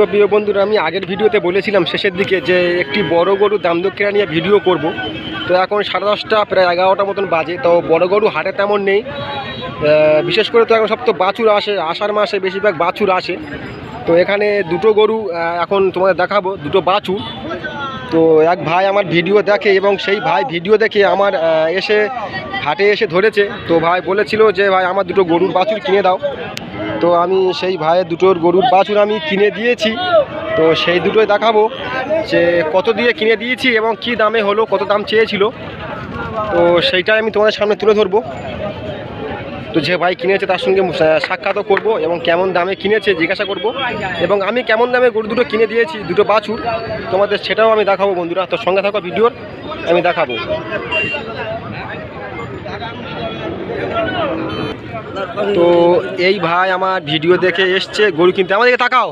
তো প্রিয় বন্ধুরা, আমি আগের ভিডিওতে বলেছিলাম শেষের দিকে যে একটি বড় গরু দাম দক্ষিণা নিয়ে ভিডিও করব। তো এখন সাড়ে দশটা, প্রায় এগারোটা মতন বাজে। তো বড় গরু হাটে তেমন নেই। বিশেষ করে তো এখন সব তো বাছুর আসে। আষাঢ় মাসে বেশিরভাগ বাছুর আসে। তো এখানে দুটো গরু এখন তোমাদের দেখাবো, দুটো বাছুর। তো এক ভাই আমার ভিডিও দেখে এবং সেই ভাই ভিডিও দেখে আমার এসে হাটে এসে ধরেছে। তো ভাই বলেছিল যে, ভাই, আমার দুটো গরুর বাছুর কিনে দাও। তো আমি সেই ভাইয়ের দুটোর গরুর বাছুর আমি কিনে দিয়েছি। তো সেই দুটোই দেখাবো যে কত দিয়ে কিনে দিয়েছি এবং কি দামে হলো, কত দাম চেয়েছিল। তো সেইটাই আমি তোমাদের সামনে তুলে ধরবো। তো যে ভাই কিনেছে তার সঙ্গে সাক্ষাৎও করব এবং কেমন দামে কিনেছে জিজ্ঞাসা করব। এবং আমি কেমন দামে গরু দুটো কিনে দিয়েছি, দুটো বাছুর, তোমাদের সেটাও আমি দেখাবো বন্ধুরা। তো সঙ্গে থাকা ভিডিওর, আমি দেখাবো। তো এই ভাই আমার ভিডিও দেখে এসছে, গরু কিনতে। আমাদেরকে তাকাও।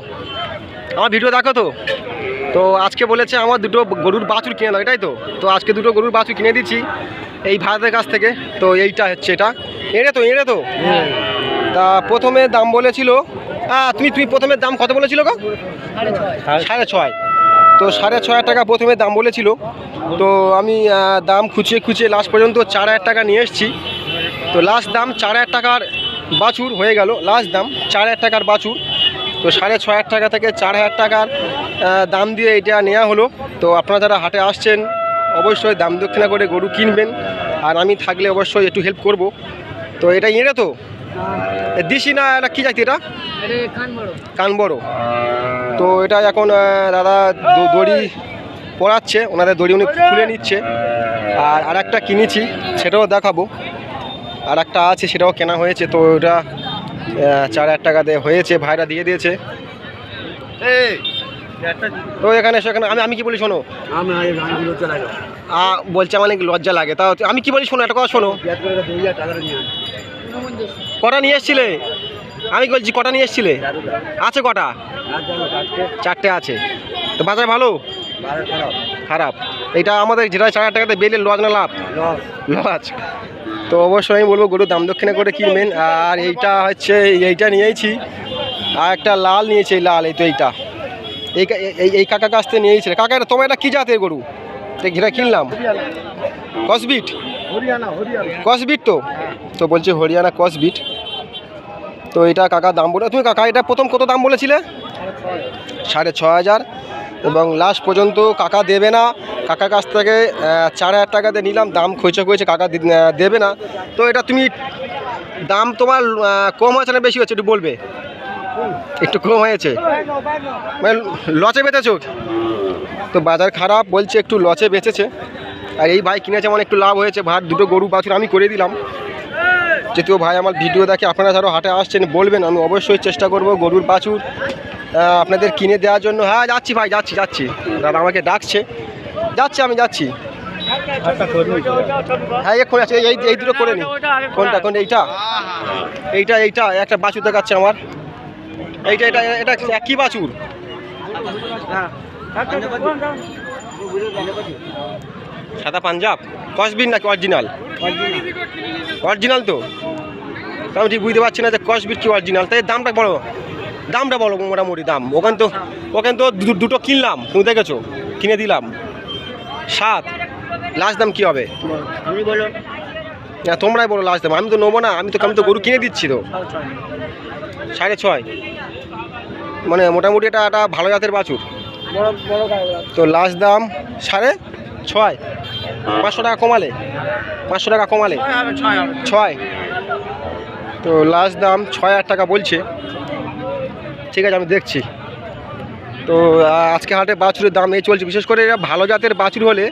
আমার ভিডিও দেখো তো। তো আজকে বলেছে আমার দুটো গরুর বাছুর কিনে দাও, এটাই তো। তো আজকে দুটো গরুর বাছুর কিনে দিচ্ছি এই ভাইদের কাছ থেকে। তো এইটা হচ্ছে এটা। এড়ে তো এড়ে তো। তা প্রথমে দাম বলেছিল হ্যাঁ তুমি তুমি প্রথমে দাম কত বলেছিল গো? সাড়ে ছয়। তো সাড়ে ছয় হাজার টাকা প্রথমে দাম বলেছিল। তো আমি দাম খুঁচিয়ে খুঁচিয়ে লাস্ট পর্যন্ত চার হাজার টাকা নিয়ে এসেছি। তো লাস্ট দাম চার হাজার টাকার বাছুর হয়ে গেল। লাস্ট দাম চার হাজার টাকার বাছুর। তো সাড়ে ছ হাজার টাকা থেকে চার হাজার টাকার দাম দিয়ে এটা নেওয়া হলো। তো আপনারা যারা হাটে আসছেন অবশ্যই দাম দক্ষিণা করে গরু কিনবেন। আর আমি থাকলে অবশ্যই একটু হেল্প করব। তো এটা এড়ে তো? দিশি না এটা কী জাতি এটা? কান বড়। তো এটা এখন দাদা দড়ি পড়াচ্ছে ওনাদের দড়ি উনি খুলে নিচ্ছে। আর আর একটা কিনেছি সেটাও দেখাবো। আর একটা আছে সেটাও কেনা হয়েছে তো ওটা চার হাজার টাকা দিয়ে হয়েছে ভাইরা দিয়ে দিয়েছে। তো এখানে সেখানে আমি আমি কি বলি শোনো? বলছে আমার নাকি লজ্জা লাগে তাও আমি কি বলি শোনো একটা কথা শোনো। কটা নিয়ে এসছিলে? আমি বলছি কটা নিয়ে এসছিলে? আছে কটা? চারটে। আছে। তো বাজার ভালো? খারাপ। এটা আমাদের যেটা চার হাজার টাকাতে বেলে লজ না লাভ? লজ তো অবশ্যই আমি বলব গরু দাম দক্ষিণে করে কিনবেন আর এইটা হচ্ছে, এইটা নিয়েছি, আর একটা লাল নিয়েছি এই লাল, এই তো এইটা। এই এই কাকা কাছ থেকে নিয়েছিল। কাকা, এটা তোমার এটা কী জাতের গরু? যেটা কিনলাম। কসবিট? কসবিট তো? তো বলছে হরিয়ানা কসবিট। তো এটা কাকা দাম বলে তুমি কাকা, এটা প্রথম কত দাম বলেছিলে? সাড়ে ছ হাজার। এবং লাস্ট পর্যন্ত কাকা দেবে না। কাকার কাছ থেকে চার হাজার টাকাতে নিলাম, দাম খইচা খইছে কাকা দেবে না। তো এটা তুমি দাম তোমার কম হয়েছে না বেশি হচ্ছে একটু বলবে? একটু কম হয়েছে? মানে লচে বেচেছো? তো বাজার খারাপ, বলছে একটু লচে বেচেছে। আর এই ভাই কিনেছে মানে একটু লাভ হয়েছে। ভাত, দুটো গরু, বাছুর আমি করে দিলাম। যেহেতু ভাই আমার ভিডিও দেখে আপনারা যারা হাটে আসছেন, বলবেন, আমি অবশ্যই চেষ্টা করব গরুর বাছুর। আপনাদের কিনে দেওয়ার জন্য হ্যাঁ যাচ্ছি ভাই, যাচ্ছি যাচ্ছি। দাদা আমাকে ডাকছে। যাচ্ছি আমি, যাচ্ছি। হ্যাঁ এক্ষুনি আছে, এই এই দুটো করে নি। কোনটা কোনটা, এইটা? এইটা এইটা, একটা বাছুর দেখাচ্ছে আমার। এইটা, এটা এটা একই বাছুর। সাদা পাঞ্জাব। কসবিন নাকি অরিজিনাল? অরিজিনাল তো। আমি ঠিক বুঝতে পারছি না যে কসবির কি অরিজিনাল। তাই দামটা বলো। দামটা বলো মোটামুটি দাম। ওখান তো ওখান তো দুটো কিনলাম তুমি দেখেছ? কিনে দিলাম। সাত। লাস্ট দাম কি হবে? তুমি বলো। না তোমরাই বলো লাস্ট দাম। আমি তো নেব না আমি তো আমি তো গরু কিনে দিচ্ছি তো। সাড়ে ছয়। মানে মোটামুটি এটা একটা ভালো জাতের বাছুর। তো লাস্ট দাম সাড়ে ছয়। পাঁচশো টাকা কমালে। পাঁচশো টাকা কমালে। ছয়। তো লাস্ট দাম ছয় হাজার টাকা বলছে। ঠিক আছে আমি দেখছি। তো আজকে হাটে বাছুরের দাম এই চলছে। বিশেষ করে এটা ভালো জাতের বাছুর হলে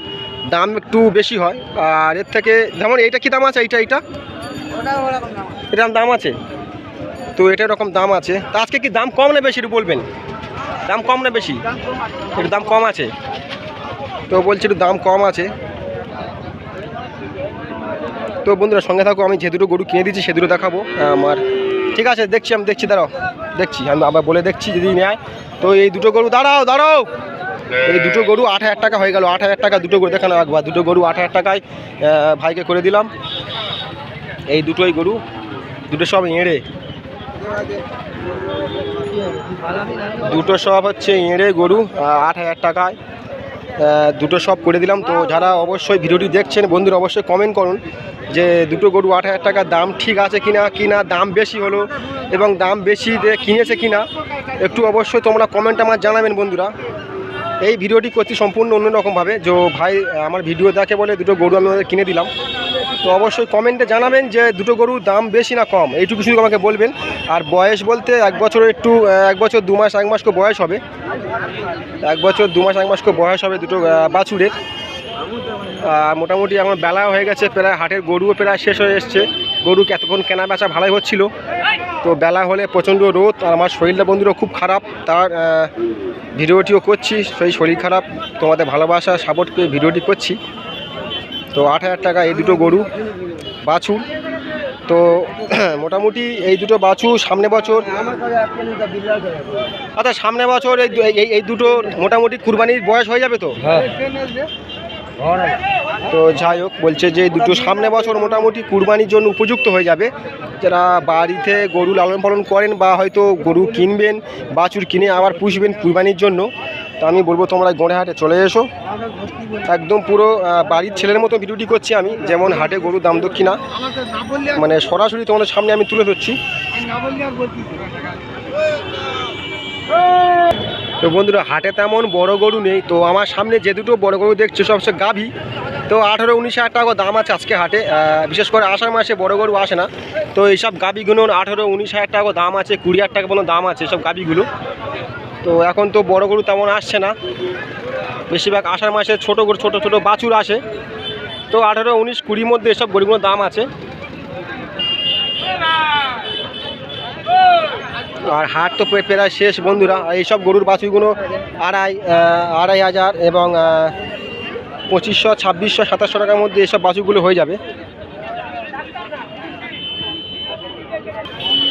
দাম একটু বেশি হয়। আর এর থেকে যেমন এইটা কি দাম আছে? এইটা এইটা? এটার দাম আছে? তো এটা এরকম দাম আছে। তা আজকে কি দাম কম না বেশি একটু বলবেন? দাম কম না বেশি? একটু দাম কম আছে? তো বলছি একটু দাম কম আছে। তো বন্ধুরা সঙ্গে থাকো আমি যে দুটো গরু কিনে দিচ্ছি সে দুটো দেখাবো আমার ঠিক আছে, দেখছি আমি, দেখছি, দাঁড়াও, দেখছি, আমি আবার বলে দেখছি যদি নেয়। তো এই দুটো গরু, দাঁড়াও দাঁড়াও। এই দুটো গরু আট হাজার টাকা হয়ে গেল, আট হাজার টাকা দুটো গরু দেখানো একবার, দুটো গরু আট হাজার টাকায় ভাইকে করে দিলাম। এই দুটোই গরু, দুটো সব এঁড়ে। দুটো সব হচ্ছে এঁড়ে গরু আট হাজার টাকায়। দুটো সব করে দিলাম। তো যারা অবশ্যই ভিডিওটি দেখছেন, বন্ধুরা অবশ্যই কমেন্ট করুন যে দুটো গরু আট হাজার টাকা দাম ঠিক আছে কিনা কিনা দাম বেশি হলো এবং দাম বেশি কিনেছে কিনা, একটু অবশ্যই তোমরা কমেন্ট আমার জানাবেন বন্ধুরা। এই ভিডিওটি করছি সম্পূর্ণ অন্যরকমভাবে। যে ভাই, আমার ভিডিও দেখে বলে দুটো গরু আমি ওদের কিনে দিলাম। তো অবশ্যই কমেন্টে জানাবেন যে দুটো গরুর দাম বেশি না কম। এইটুকু শুধু আমাকে বলবেন। আর বয়স বলতে এক বছর একটু এক বছর, দু মাস, এক মাস বয়স হবে। এক বছর, দু মাস, এক মাস করে বয়স হবে দুটো বাছুরের। মোটামুটি এখন বেলা হয়ে গেছে, প্রায় হাটের গরুও প্রায় শেষ হয়ে এসছে। গরু এতক্ষণ কেনা বেচা ভালোই হচ্ছিল। তো বেলা হলে প্রচণ্ড রোদ, আর আমার শরীরটা বন্ধুরা খুব খারাপ। তার ভিডিওটিও করছি, সেই শরীর খারাপ। তোমাদের ভালোবাসা সাপোর্ট পেয়ে ভিডিওটি করছি। তো আট হাজার টাকা এই দুটো গরু, বাছুর। তো মোটামুটি এই দুটো বাছুর সামনে বছর আচ্ছা সামনে বছর এই এই- এই দুটো মোটামুটি কুরবানির বয়স হয়ে যাবে তো? হ্যাঁ। তো যাই হোক বলছে যে দুটো সামনে বছর মোটামুটি কুরবানির জন্য উপযুক্ত হয়ে যাবে। যারা বাড়িতে গরু লালন পালন করেন বা হয়তো গরু কিনবেন বাছুর কিনে আবার পুষবেন কুরবানির জন্য তো আমি বলব তোমরা গোড়ে হাটে চলে এসো। একদম পুরো বাড়ির ছেলের মতো ভিডিওটি করছি আমি, যেমন হাটে গরু দাম দক্ষিণা মানে সরাসরি তোমাদের সামনে আমি তুলে ধরছি। তো বন্ধুরা, হাটে তেমন বড় গরু নেই। তো আমার সামনে যে দুটো বড় গরু দেখছ, সব হচ্ছে গাভী। তো আঠারো, উনিশ হাজার টাকা দাম আছে আজকে হাটে। বিশেষ করে আষাঢ় মাসে বড় গরু আসে না। তো এইসব গাভীগুলো আঠারো, উনিশ হাজার টাকা দাম আছে, কুড়ি হাজার টাকা পর্যন্ত দাম আছে সব গাভীগুলো। তো এখন তো বড় গরু তেমন আসছে না। বেশিরভাগ আষাঢ় মাসে ছোটো গরু, ছোটো ছোটো বাছুর আসে। তো আঠারো, উনিশ কুড়ির মধ্যে এসব গরুগুলোর দাম আছে। আর হাট তো প্রায় শেষ বন্ধুরা। এইসব গরুর বাছুরগুলো আড়াই আড়াই হাজার এবং পঁচিশশো, ছাব্বিশশো, সাতাশশো টাকার মধ্যে এসব বাছুরগুলো হয়ে যাবে।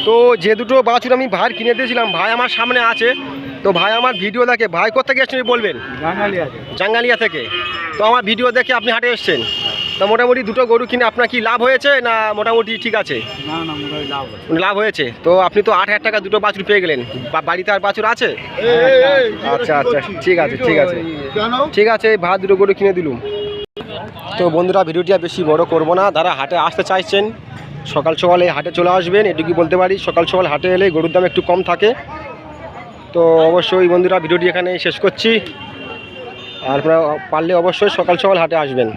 তো যে দুটো বাছুর আমি ভাই কিনে দিয়েছিলাম, ভাই আমার সামনে আছে। তো ভাই আমার ভিডিও দেখে ভাই কোথেকে এসছেন বলবেন? জাঙ্গালিয়া থেকে। তো আমার ভিডিও দেখে আপনি হাটে এসছেন। তো মোটামুটি দুটো গরু কিনে আপনার কি লাভ হয়েছে না মোটামুটি ঠিক আছে? লাভ হয়েছে। তো আপনি তো আট হাজার টাকা দুটো বাছুর পেয়ে গেলেন। বাড়িতে আর বাছুর আছে? আচ্ছা আচ্ছা ঠিক আছে ঠিক আছে। ঠিক আছে এই ভাত দুটো গরু কিনে দিলুম। তো বন্ধুরা ভিডিওটি আর বেশি বড় করব না। তারা হাটে আসতে চাইছেন সকাল সকালে হাটে চলে আসবেন এটুকুই বলতে পারি। সকাল সকাল হাটে এলে গরুর দাম একটু কম থাকে। তো অবশ্যই বন্ধুরা ভিডিওটি এখানে শেষ করছি। আর আপনারা পারলে অবশ্যই সকাল সকাল হাটে আসবেন।